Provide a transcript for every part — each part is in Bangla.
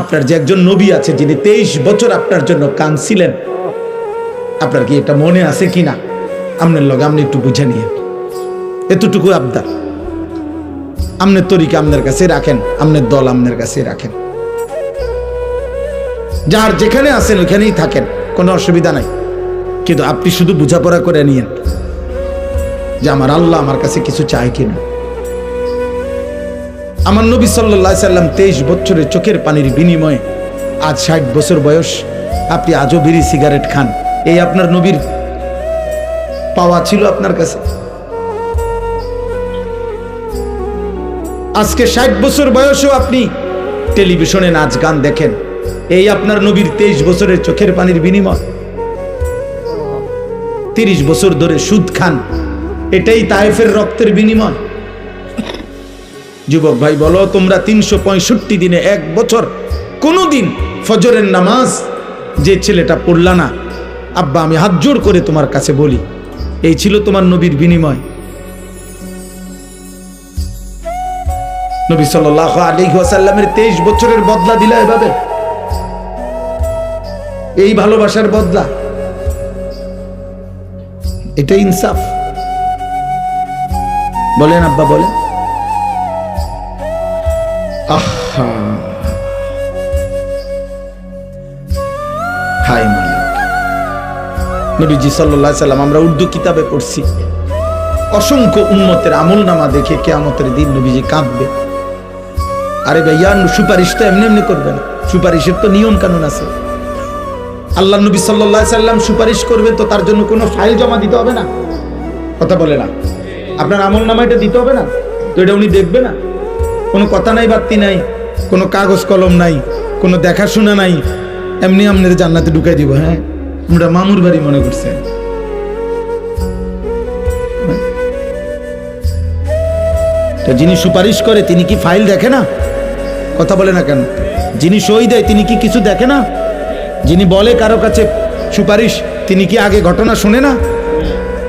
আপনার যে একজন নবী আছে, যিনি তেইশ বছর আপনার জন্য কাঁদছিলেন, আপনার কি এটা মনে আছে কি না আপনার লগে আপনি একটু বুঝে নিয়ে এতটুকু আবদার। আমনের তরিকা আপনার কাছে রাখেন, আমনের দল আপনার কাছে রাখেন। যার যেখানে আছেন, ওইখানেই থাকেন, কোনো অসুবিধা নাই। কিন্তু আপনি শুধু বোঝাপড়া করে নিয়েন যে আমার আল্লাহ আমার কাছে কিছু চায় কিনা। আমার নবী সাল্লাহ সাল্লাম তেইশ বছরের চোখের পানির বিনিময়ে আজ ষাট বছর বয়স, আপনি আজও বিড়ি সিগারেট খান। এই আপনার নবীর পাওয়া ছিল আপনার কাছে? আজকে ষাট বছর বয়সেও আপনি টেলিভিশনে নাচ গান দেখেন। এই আপনার নবীর তেইশ বছরের চোখের পানির বিনিময়। তিরিশ বছর ধরে সুদ খান। এটাই তায়েফের রক্তের বিনিময়। যুবক ভাই, বলো, তোমরা তিনশো পঁয়ষট্টি দিনে এক বছর কোনো দিন ফজরের নামাজ যে ছেলেটা পড়লা না, আব্বা, আমি হাত জোর করে তোমার কাছে বলি, এই ছিল তোমার নবীর বিনিময়। নবী সাল আলী ওয়াসাল্লামের তেইশ বছরের বদলা দিলা এভাবে? এই ভালোবাসার বদলা? এটা ইনসাফ। বলেন, আব্বা, বলেন। হাই নবীজি সাল্লাম, আমরা উর্দু কিতাবে পড়ছি। অসংখ্য উন্মতের আমল নামা দেখে কেয়ামতের দিন নবীজি কাঁদবে। আরে ভাইয়া সুপারিশ তো এমনি এমনি করবে না। সুপারিশের তো নিয়ম কানুন আছে। আল্লাহ নবী সাল্লাম সুপারিশ করবে তো তার জন্য কোনো ফাইল জমা দিতে হবে না? কথা বলে না। আপনার আমল নামা এটা দিতে হবে না? তো এটা উনি দেখবে না? কোনো কথা নাই বার্তি নাই, কোনো কাগজ কলম নাই, কোনো দেখাশোনা নাই, এমনি আপনাদের জান্নাতে ঢুকাই দিব হ্যাঁ? আমরা মামুর বাড়ি মনে করছে। যিনি সুপারিশ করে, তিনি কি ফাইল দেখে না? কথা বলে না কেন? যিনি সই দেয়, তিনি কি কিছু দেখে না? যিনি বলে কারও কাছে সুপারিশ, তিনি কি আগে ঘটনা শোনে না?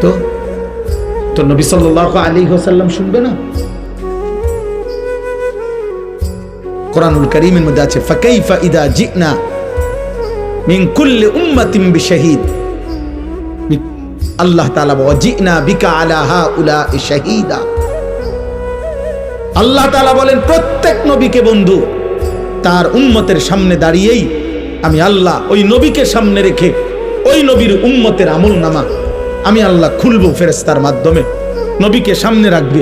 তো তো নবী সাল্লাহ আলী হোসাল্লাম শুনবে না? কোরআনুল করিমের মধ্যে আছে, ফাকাইফা ইদা জিনা মিন কুল্লি উম্মাতিন বিশাহিদ। আল্লাহ তাআলা ওয়াজিনা বিকা আলা হাউলা শাহিদা। আল্লাহ তাআলা বলেন, প্রত্যেক নবীকে বন্ধু, তার উম্মতের সামনে দাঁড়িয়েই আমি আল্লাহ ওই নবীকে সামনে রেখে ওই নবীর উম্মতের আমল নামা আমি আল্লাহ খুলবো ফেরেস্তার মাধ্যমে। নবীকে সামনে রাখবে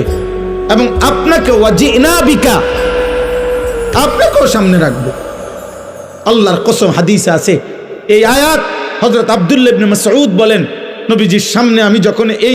এবং আপনাকে ওয়াজিনা বিকা আপনাকেও সামনে রাখব। আল্লাহর কসম হাদিস আছে, এই আয়াত হজরত আবদুল্লাবিন মাসউদ বলেন, নবীজির সামনে আমি যখন এই